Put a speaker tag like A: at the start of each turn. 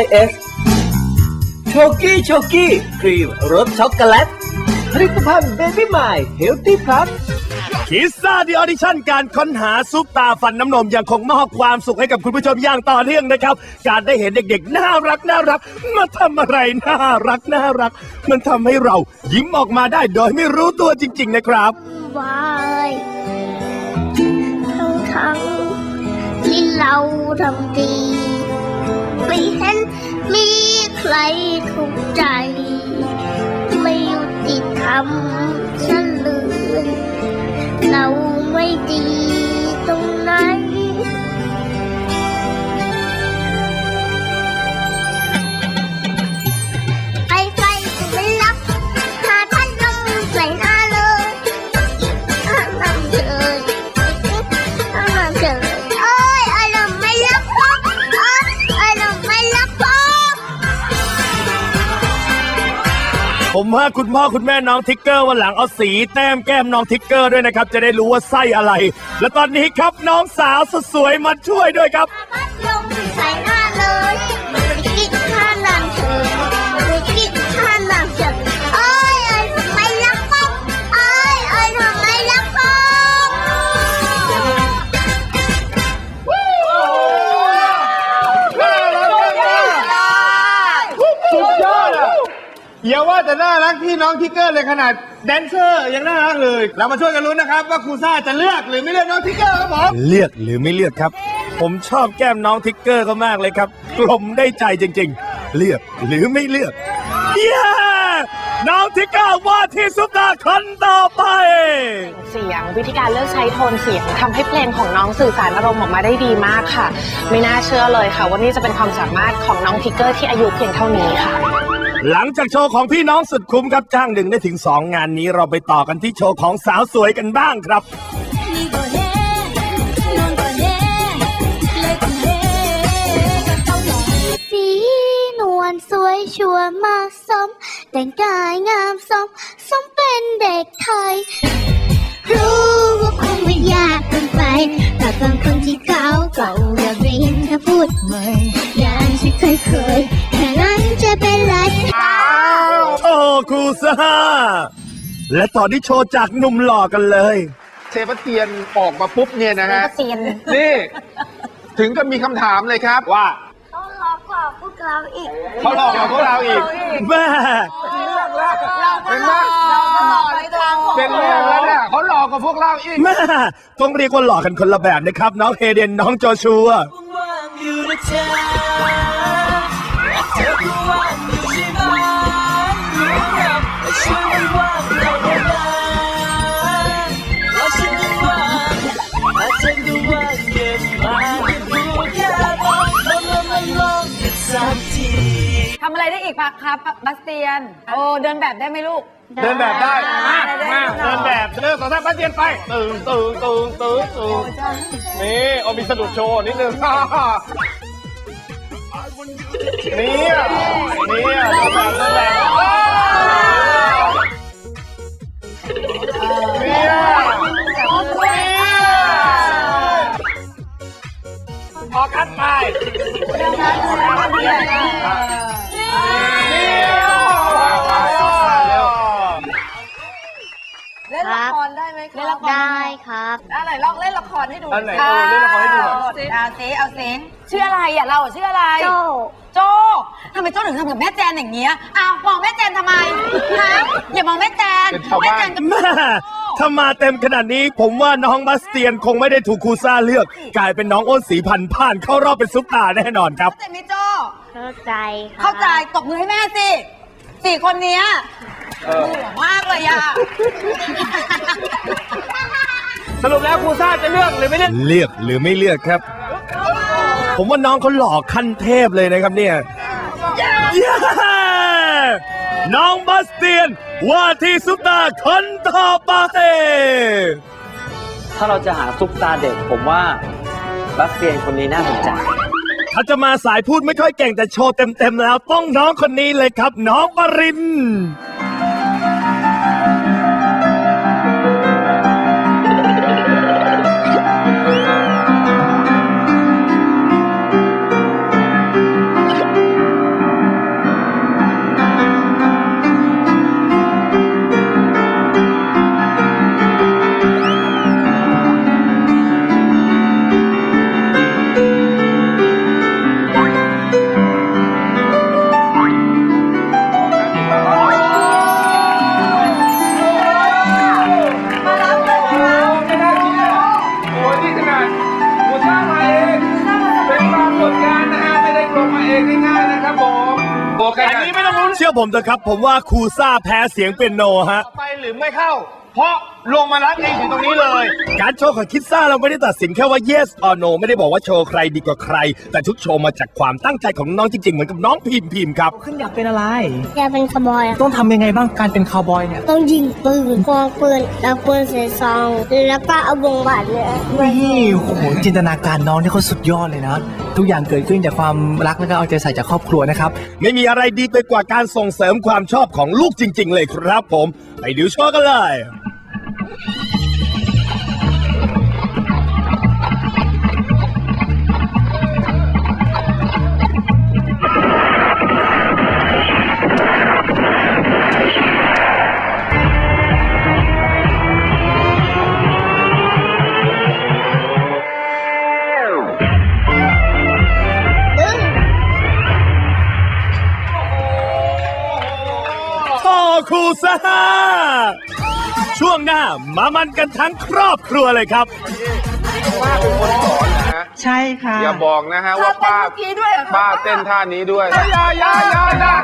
A: AF โชกี้โชกี้ครีมรสช็อกโกแลตผลิตภัณฑ์เบบี้ไมล์เฮลตี้พลัส
B: คิสซ่าดีออดิชั่นการค้นหาซุปตาฟันน้ำนมยังคงมอบความสุขให้กับคุณผู้ชมอย่างต่อเนื่องนะครับ การได้เห็นเด็กๆ น่ารักน่ารัก มาทำอะไรน่ารักน่ารัก มันทำให้เรายิ้มออกมาได้โดยไม่รู้ตัวจริง ๆ นะครับ
C: วายทั้งทั้งๆที่เราทำดี ไม่เห็นมีใครถูกใจ ไม่ยุติธรรม
B: ผมว่าคุณพ่อคุณแม่น้องทิกเกอร์วันหลังเอาสีแต้มแก้มน้องทิกเกอร์ด้วยนะครับ จะได้รู้ว่าไส้อะไร และตอนนี้ครับน้องสาวสุดสวยมาช่วยด้วยครับ
C: อย่า
D: ว่าแต่น่ารักพี่น้องทิกเกอร์เลยขนาดแดนเซอร์ยังน่ารักเลย เรามาช่วยกันลุ้นนะครับ ว่าครูซ่าจะเลือกหรือไม่เลือกน้องทิกเกอร์ครับผม
B: เลือกหรือไม่เลือกครับ ผมชอบแก้มน้องทิกเกอร์เขามากเลยครับ กลมได้ใจจริง ๆ เลือกหรือไม่เลือกเย้น้องทิกเกอร์ว่าที่ซุปตาคนต่อไป
E: เสียงวิธีการเลือกใช้โทนเสียงทำให้เพลงของน้องสื่อสารอารมณ์ออกมาได้ดีมากค่ะ ไม่น่าเชื่อเลยค่ะว่านี่จะเป็นความสามารถของน้องทิกเกอร์ที่อายุเพียงเท่านี้ค่ะ
B: หลังจากโชว์ของพี่น้องสุดคุ้มครับจ้างหนึ่งได้ถึง 2 งานนี้เราไปต่อกันที่โชว์ของสาวสวยกันบ้างครับ
C: สีนวลสวยชัวมาสม แต่งกายงามสมสมเป็นเด็กไทย รู้ว่าคงไม่ยากเกินไปแต่บางคนที่เขาเก่าอยากได้ยินเธอพูดใหม่อย่างที่เคยเคยแค่นั้นจะเป็น
B: ครูซ่า และต่อที่โชว์จากหนุ่มหล่อกันเลย
D: เซบาสเตียนออกมาปุ๊บเนี่ยนะฮะ
E: เซียน
D: นี่ ถึงกับมีคำถามเลยครับว่า
C: เขาหลอกกว่าพวกเราอีก
D: เขาหลอกกับพวกเราอีก
B: แม่
D: เป็นว่าเป็นเรื่องแล้วเนี่ยเขาหลอกกับพวกเราอีก
B: แม่ต้องเรียกว่าหล่อกันคนละแบบนะครับ น้องเฮเดนน้องโจชัว
F: ทำอะ ไรได้อีกปะครับบัสเตียน โอ้เดินแบบได้ไหมลูก
D: เดินแบบได้มา
F: ได้ได้
D: มา
F: ได้
D: เดินแบบเริ่มต่อท่าบัสเตียนไปตึงตึงตึงตึงตึงนี่เอามีสะดุดโชว์นิดนึงนี่อะนี่อะเดินแบบเดินแบบนี่อะออกกันไป
F: ได้ไหมครับ
C: ได้ครับ
F: อันไหนลองเล่นละครให้ดู
D: อันไหนเออเล่นละครให้ดูหน่อย
F: เอาสิเอาสิเอาสิชื่ออะไรอะเราอะชื่ออะไร
C: โจ
F: โจทำไมโจถึงทำกับแม่แจนอย่างเงี้ยอ้าวมองแม่แจนทำไมฮะอย่ามองแม่แจน
D: เป็นชาว
F: แม่
D: บ้าน
F: แจนกับ
B: แม่ถ้ามาเต็มขนาดนี้ผมว่าน้องบัสเตียนคงไม่ได้ถูกครูซ่าเลือก กลายเป็นน้องอ้นสีพันธุ์ผ่านเข้ารอบเป็นซุปตาแน่นอนครับ
F: เข้าใจไหมโจ
C: เข้าใจครับ
F: เข้าใจตบมือให้แม่สิสี่คนเนี้ยเบื่อมากเลยอะ
D: สรุปแล้วครูซ่าจะเลือกหรือไม่เลือก
B: เลือกหรือไม่เลือกครับ ผมว่าน้องเขาหล่อขั้นเทพเลยนะครับเนี่ยเย้น้องบัสเตียน ว่าที่ซุปตาคนต่อไป
A: ถ้าเราจะหาซุปตาเด็กผมว่าบัสเตียนคนนี้น่าสนใจ
B: ถ้าจะมาสายพูดไม่ค่อยเก่งแต่โชว์เต็มๆแล้วต้องน้องคนนี้เลยครับ น้องปริน
D: ว์
B: องลุ้นเชื่อผมเถอะครับ ผมว่าครูซ่าแพ้เสียงเป็นโนฮะ
D: ไปหรือไม่เข้า เพราะลงมารับเองถึงตรงนี้เลย
B: การโชว์ของคิดซ่าเราไม่ได้ตัดสินแค่ว่า yes or no ไม่ได้บอกว่าโชว์ใครดีกว่าใคร แต่ทุกโชว์มาจากความตั้งใจของน้องจริงๆ เหมือนกับน้องพิมพิมครับ
A: ขึ้นอยากเป็นอะไร
C: อยากเป็นขโมยอะ
A: ต้องทำยังไงบ้างการเป็นคาวบอยเนี่ย
C: ต้องยิงปืนควงปืนแล้วปืนใส่ซอง แล้วก็เอาวงบาดเนี่ย
A: นี่โอ้โหจินตนาการน้องนี่เขาสุดยอดเลยนะ ทุกอย่างเกิดขึ้นจากความรักและก็เอาใจใส่จากครอบครัวนะครับ
B: ไม่มีอะไรดีไปกว่าการส่งเสริมความชอบของลูกจริง ๆ เลยครับผม ไปดูโชว์กันเลย ครูซ่าช่วงหน้ามามันกันทั้งครอบครัวเลยครับ
D: ป้าเป็นคนสอนนะฮะ
A: ใช่ค่ะ
D: อย่าบอกนะฮะว่าป้า
F: เมื่อกี้ด้วยเหรอคะ
D: ป้าเต้นท่านี้ด้วยอยาอยาอยาอยา